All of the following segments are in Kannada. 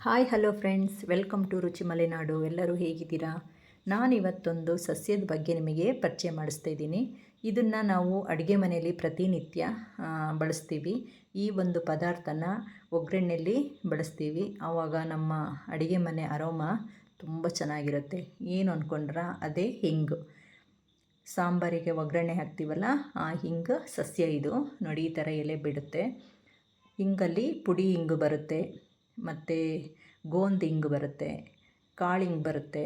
Hi, hello friends. Welcome to Ruchi Malenadu. ಎಲ್ಲರೂ ಹೇಗಿದ್ದೀರಾ? ನಾನಿವತ್ತೊಂದು ಸಸ್ಯದ ಬಗ್ಗೆ ನಿಮಗೆ ಪರಿಚಯ ಮಾಡಿಸ್ತಾ ಇದ್ದೀನಿ. ಇದನ್ನು ನಾವು ಅಡುಗೆ ಮನೆಯಲ್ಲಿ ಪ್ರತಿನಿತ್ಯ ಬಳಸ್ತೀವಿ. ಈ ಒಂದು ಪದಾರ್ಥನ ಒಗ್ಗರಣೆಯಲ್ಲಿ ಬಳಸ್ತೀವಿ. ಆವಾಗ ನಮ್ಮ ಅಡುಗೆ ಮನೆ ಅರೋಮ ತುಂಬ ಚೆನ್ನಾಗಿರುತ್ತೆ. ಏನು ಅಂದ್ಕೊಂಡ್ರ ಅದೇ ಹಿಂಗು. ಸಾಂಬಾರಿಗೆ ಒಗ್ಗರಣೆ ಹಾಕ್ತೀವಲ್ಲ, ಆ ಹಿಂಗು ಸಸ್ಯ ಇದು. ನೋಡಿ, ಈ ಥರ ಎಲೆ ಬಿಡುತ್ತೆ. ಹಿಂಗಲ್ಲಿ ಪುಡಿ ಹಿಂಗು ಬರುತ್ತೆ. ಮತ್ತು ಗೋಂದ್ ಹಿಂಗು ಬರುತ್ತೆ ಕಾಳಿಂಗ್ ಬರುತ್ತೆ,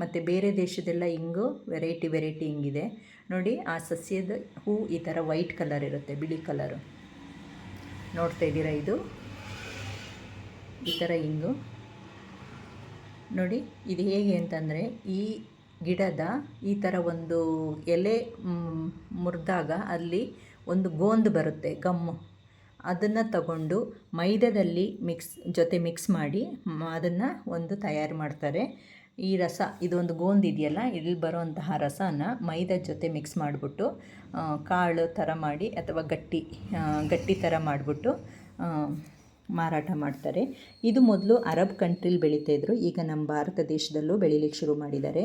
ಮತ್ತು ಬೇರೆ ದೇಶದೆಲ್ಲ ಹಿಂಗು ವೆರೈಟಿ ವೆರೈಟಿ ಹಿಂಗಿದೆ ನೋಡಿ, ಆ ಸಸ್ಯದ ಹೂ ಈ ಥರ ವೈಟ್ ಕಲರ್ ಇರುತ್ತೆ, ಬಿಳಿ ಕಲರು. ನೋಡ್ತಾ ಇದ್ದೀರಾ ಇದು? ಈ ಥರ ಹಿಂಗು ನೋಡಿ, ಇದು ಹೇಗೆ ಅಂತಂದರೆ, ಈ ಗಿಡದ ಈ ಥರ ಒಂದು ಎಲೆ ಮುರಿದಾಗ ಅಲ್ಲಿ ಒಂದು ಗೋಂದು ಬರುತ್ತೆ, ಗಮ್ಮು. ಅದನ್ನು ತಗೊಂಡು ಮೈದಾದಲ್ಲಿ ಮಿಕ್ಸ್ ಜೊತೆ ಮಿಕ್ಸ್ ಮಾಡಿ ಅದನ್ನು ಒಂದು ತಯಾರು ಮಾಡ್ತಾರೆ. ಈ ರಸ, ಇದೊಂದು ಗೋಂದು ಇದೆಯಲ್ಲ ಇಲ್ಲಿ ಬರುವಂತಹ ರಸನ ಮೈದಾ ಜೊತೆ ಮಿಕ್ಸ್ ಮಾಡಿಬಿಟ್ಟು ಕಾಳು ಥರ ಮಾಡಿ ಅಥವಾ ಗಟ್ಟಿ ಗಟ್ಟಿ ಥರ ಮಾಡಿಬಿಟ್ಟು ಮಾರಾಟ ಮಾಡ್ತಾರೆ. ಇದು ಮೊದಲು ಅರಬ್ ಕಂಟ್ರಿಲಿ ಬೆಳೀತಾ ಇದ್ರು. ಈಗ ನಮ್ಮ ಭಾರತ ದೇಶದಲ್ಲೂ ಬೆಳೀಲಿಕ್ಕೆ ಶುರು ಮಾಡಿದ್ದಾರೆ.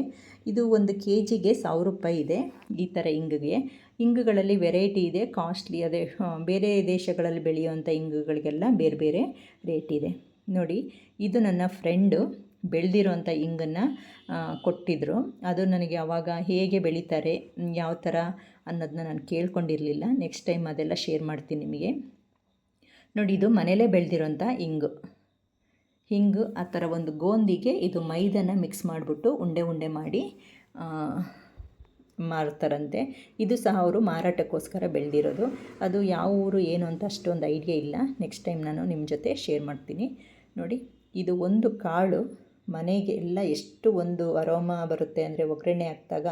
ಇದು ಒಂದು ಕೆ ಜಿಗೆ ಸಾವಿರ ರೂಪಾಯಿ ಇದೆ ಈ ಥರ ಇಂಗಿಗೆ. ಇಂಗುಗಳಲ್ಲಿ ವೆರೈಟಿ ಇದೆ. ಕಾಸ್ಟ್ಲಿ ಅದೇ ಬೇರೆ ದೇಶಗಳಲ್ಲಿ ಬೆಳೆಯುವಂಥ ಇಂಗುಗಳಿಗೆಲ್ಲ ಬೇರೆ ಬೇರೆ ರೇಟ್ ಇದೆ. ನೋಡಿ, ಇದು ನನ್ನ ಫ್ರೆಂಡು ಬೆಳೆದಿರೋಂಥ ಇಂಗನ್ನು ಕೊಟ್ಟಿದ್ದರು ಅದು ನನಗೆ ಅವಾಗ ಹೇಗೆ ಬೆಳೀತಾರೆ, ಯಾವ ಥರ ಅನ್ನೋದನ್ನ ನಾನು ಕೇಳ್ಕೊಂಡಿರಲಿಲ್ಲ. ನೆಕ್ಸ್ಟ್ ಟೈಮ್ ಅದೆಲ್ಲ ಶೇರ್ ಮಾಡ್ತೀನಿ ನಿಮಗೆ. ನೋಡಿ, ಇದು ಮನೇಲೇ ಬೆಳೆದಿರೋಂಥ ಹಿಂಗು ಹಿಂಗು ಆ ಥರ ಒಂದು ಗೋಂದಿಗೆ ಇದು ಮೈದಾನ ಮಿಕ್ಸ್ ಮಾಡಿಬಿಟ್ಟು ಉಂಡೆ ಉಂಡೆ ಮಾಡಿ ಮಾರ್ತಾರಂತೆ. ಇದು ಸಹ ಅವರು ಮಾರಾಟಕ್ಕೋಸ್ಕರ ಬೆಳೆದಿರೋದು. ಅದು ಯಾವ ಊರು ಏನು ಅಂತ ಅಷ್ಟೊಂದು ಐಡಿಯಾ ಇಲ್ಲ. ನೆಕ್ಸ್ಟ್ ಟೈಮ್ ನಾನು ನಿಮ್ಮ ಜೊತೆ ಶೇರ್ ಮಾಡ್ತೀನಿ. ನೋಡಿ, ಇದು ಒಂದು ಕಾಳು, ಮನೆಗೆ ಎಲ್ಲ ಎಷ್ಟು ಒಂದು ಅರೋಮ ಬರುತ್ತೆ ಅಂದರೆ ಒಗ್ಗರಣೆ ಹಾಕಿದಾಗ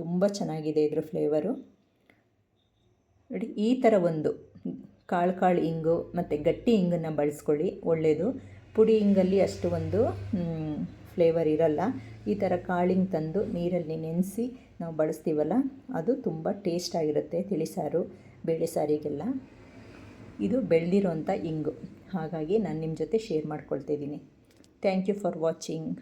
ತುಂಬ ಚೆನ್ನಾಗಿದೆ ಇದ್ರ ಫ್ಲೇವರು ನೋಡಿ, ಈ ಥರ ಒಂದು. ಕಾಳು ಕಾಳು ಇಂಗು ಮತ್ತು ಗಟ್ಟಿ ಇಂಗನ್ನು ಬಳಸ್ಕೊಳ್ಳಿ ಒಳ್ಳೆಯದು ಪುಡಿ ಇಂಗಲ್ಲಿ ಅಷ್ಟು ಒಂದು ಫ್ಲೇವರ್ ಇರಲ್ಲ. ಈ ಥರ ಕಾಳಿಂಗ್ ತಂದು ನೀರಲ್ಲಿ ನೆನೆಸಿ ನಾವು ಬಳಸ್ತೀವಲ್ಲ, ಅದು ತುಂಬ ಟೇಸ್ಟ್ ಆಗಿರುತ್ತೆ ತಿಳಿಸಾರು, ಬೇಳೆ ಸಾರಿಗೆಲ್ಲ. ಇದು ಬೆಳೆದಿರೋಂಥ ಇಂಗು. ಹಾಗಾಗಿ ನಾನು ನಿಮ್ಮ ಜೊತೆ ಶೇರ್ ಮಾಡ್ಕೊಳ್ತಿದ್ದೀನಿ ಥ್ಯಾಂಕ್ ಯು ಫಾರ್ ವಾಚಿಂಗ್